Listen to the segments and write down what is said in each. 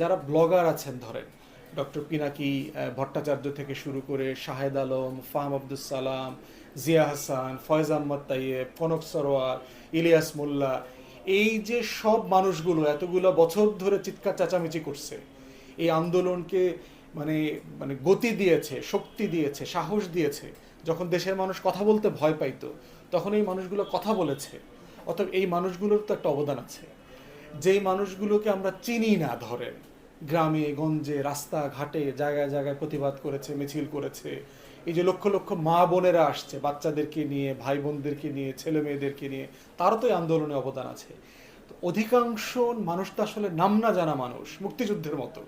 যারা ব্লগার আছেন ধরেন, ডক্টর পিনাকি ভট্টাচার্য থেকে শুরু করে শাহেদ আলম, ফাহম আব্দুল সালাম, জিয়া হাসান, ফয়েজ আহমদ তাইয়েব কনক সরোয়ার, ইলিয়াস মোল্লা, এই যে সব মানুষগুলো এতগুলো বছর ধরে চিৎকার চেঁচামেচি করছে, এই আন্দোলনকে মানে মানে গতি দিয়েছে, শক্তি দিয়েছে, সাহস দিয়েছে, যখন দেশের মানুষ কথা বলতে ভয় পাইতো, তখন এই মানুষগুলো কথা বলেছে অতএব এই মানুষগুলোর তো একটা অবদান আছে। যেই মানুষগুলোকে আমরা চিনি না ধরেন, গ্রামে, গঞ্জে রাস্তা ঘাটে জায়গায় জায়গায় প্রতিবাদ করেছে, মিছিল করেছে, এই যে লক্ষ লক্ষ মা বোনেরা আসছে, বাচ্চাদেরকে নিয়ে ভাই বোনদেরকে নিয়ে ছেলে মেয়েদেরকে নিয়ে, তারও তো এই আন্দোলনে অবদান আছে। অধিকাংশ মানুষ তো আসলে নাম না জানা মানুষ, মুক্তিযুদ্ধের মতো।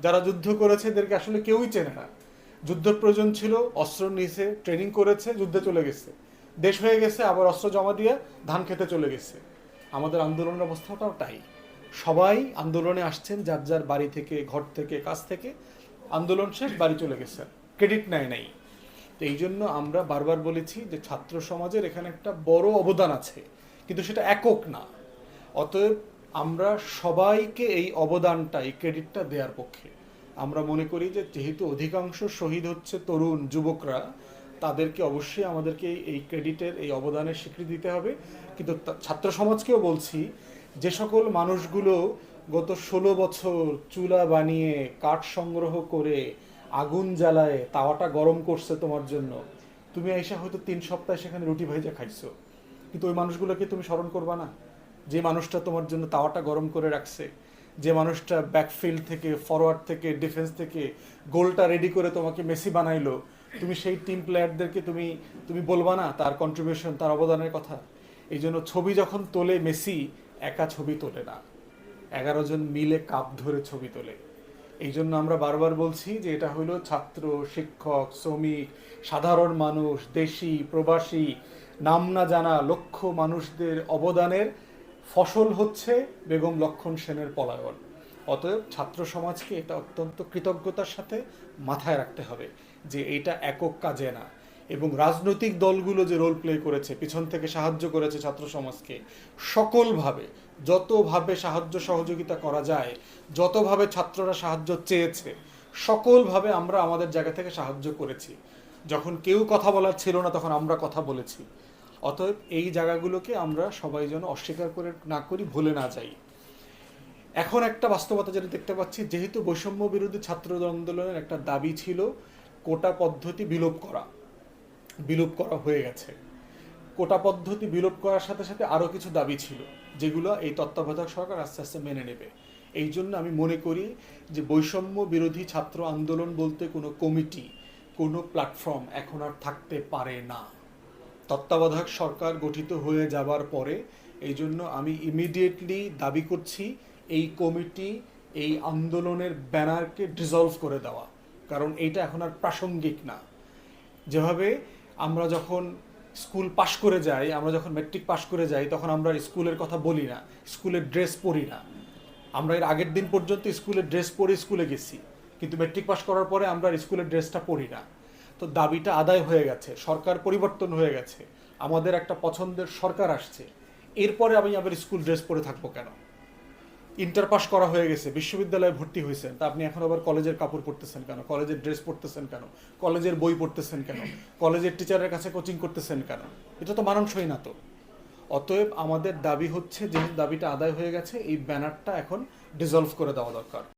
যারা যুদ্ধ করেছে, এদেরকে আসলে কেউই চেনে না। যুদ্ধ প্রয়োজন ছিল, অস্ত্র নিয়েছে ট্রেনিং করেছে, যুদ্ধে চলে গেছে। দেশ হয়ে গেছে, আবার অস্ত্র জমা দিয়ে ধান খেতে চলে গেছে। আমাদের আন্দোলনের অবস্থাটাও তাই। সবাই আন্দোলনে আসছেন, যার যার বাড়ি থেকে, ঘর থেকে, কাজ থেকে। আন্দোলন শেষ, বাড়ি চলে গেছেন। ক্রেডিট নেয় নাই। তো এই জন্য আমরা বারবার বলেছি যে ছাত্র সমাজের এখানে একটা বড় অবদান আছে। কিন্তু সেটা একক না। অতএব আমরা সবাইকে এই অবদানটা, এই ক্রেডিটটা দেওয়ার পক্ষে। আমরা মনে করি যে যেহেতু অধিকাংশ শহীদ হচ্ছে তরুণ, যুবকরা তাদেরকে অবশ্যই আমাদেরকে এই- ক্রেডিটের এই অবদানের স্বীকৃতি দিতে হবে। কিন্তু ছাত্র সমাজকেও বলছি, যে সকল মানুষগুলো গত ষোলো বছর চুলা বানিয়ে কাঠ সংগ্রহ করে আগুন জ্বালায়, তাওয়াটা গরম করছে তোমার জন্য, তুমি এসে হয়তো তিন সপ্তাহে সেখানে রুটি ভাইজা খাইছো। কিন্তু ওই মানুষগুলোকে তুমি স্মরণ করবা না। যে মানুষটা তোমার জন্য তাওয়াটা গরম করে রাখছে, যে মানুষটা ব্যাকফিল্ড থেকে ফরওয়ার্ড থেকে ডিফেন্স থেকে গোলটা রেডি করে তোমাকে মেসি বানাইলো তুমি সেই টিম প্লেয়ারদেরকে তুমি তুমি বলবা না তার কন্ট্রিবিউশন তার অবদানের কথা? এই জন্য ছবি যখন তোলে মেসি, একা ছবি তোলে না। এগারো জন মিলে কাপ ধরে ছবি তোলে। এই জন্য আমরা বারবার বলছি যে এটা হলো ছাত্র, শিক্ষক, শ্রমিক, সাধারণ মানুষ, দেশি, প্রবাসী, নাম না জানা লক্ষ মানুষদের অবদানের ফসল হচ্ছে বেগম লক্ষণ সেনের পলায়ন। অতএব ছাত্র সমাজকে এটা অত্যন্ত কৃতজ্ঞতার সাথে মাথায় রাখতে হবে যে এটা একক কাজে না। এবং রাজনৈতিক দলগুলো যে রোল প্লে করেছে, পিছন থেকে সাহায্য করেছে ছাত্র সমাজকে, সকলভাবে, যতভাবে সাহায্য সহযোগিতা করা যায়, যতভাবে ছাত্ররা সাহায্য চেয়েছে, সকলভাবে আমরা আমাদের জায়গা থেকে সাহায্য করেছি। যখন কেউ কথা বলার ছিল না, তখন আমরা কথা বলেছি। অতএব এই জায়গাগুলোকে আমরা সবাই যেন অস্বীকার করে না করি, ভুলে না যাই। এখন একটা বাস্তবতা যেটা দেখতে পাচ্ছি, যেহেতু বৈষম্য বিরোধী ছাত্র আন্দোলনের একটা দাবি ছিল, কোটা পদ্ধতি বিলোপ করা বিলোপ করা হয়ে গেছে। কোটা পদ্ধতি বিলোপ করার সাথে সাথে আরও কিছু দাবি ছিল, যেগুলো এই তত্ত্বাবধায়ক সরকার আস্তে আস্তে মেনে নেবে। এই জন্য আমি মনে করি যে বৈষম্য বিরোধী ছাত্র আন্দোলন বলতে কোনো কমিটি, কোনো প্ল্যাটফর্ম এখন আর থাকতে পারে না। তত্ত্বাবধায়ক সরকার গঠিত হয়ে যাবার পরে, এই জন্য আমি ইমিডিয়েটলি দাবি করছি এই কমিটি এই আন্দোলনের ব্যানারকে ডিজলভ করে দেওয়া। কারণ এটা এখন আর প্রাসঙ্গিক না। যেভাবে আমরা যখন স্কুল পাশ করে যাই, আমরা যখন মেট্রিক পাশ করে যাই, তখন আমরা স্কুলের কথা বলি না স্কুলের ড্রেস পরি না। আমরা এর আগের দিন পর্যন্ত স্কুলের ড্রেস পরে স্কুলে গেছি, কিন্তু মেট্রিক পাশ করার পরে আমরা স্কুলের ড্রেসটা পরি না। তো দাবিটা আদায় হয়ে গেছে, সরকার পরিবর্তন হয়ে গেছে, আমাদের একটা পছন্দের সরকার আসছে। এরপরে আমি আবার স্কুল ড্রেস পরে থাকব কেন? ইন্টার পাস করা হয়ে গেছে, বিশ্ববিদ্যালয়ে ভর্তি হয়েছেন। তা আপনি এখন আবার কলেজের কাপড় পরতেছেন কেন? কলেজের ড্রেস পড়তেছেন কেন? কলেজের বই পড়তেছেন কেন? কলেজের টিচারের কাছে কোচিং করতেছেন কেন? এটা তো মানানসই না তো। অতএব আমাদের দাবি হচ্ছে যে দাবিটা আদায় হয়ে গেছে, এই ব্যানারটা এখন ডিজলভ করে দেওয়া দরকার।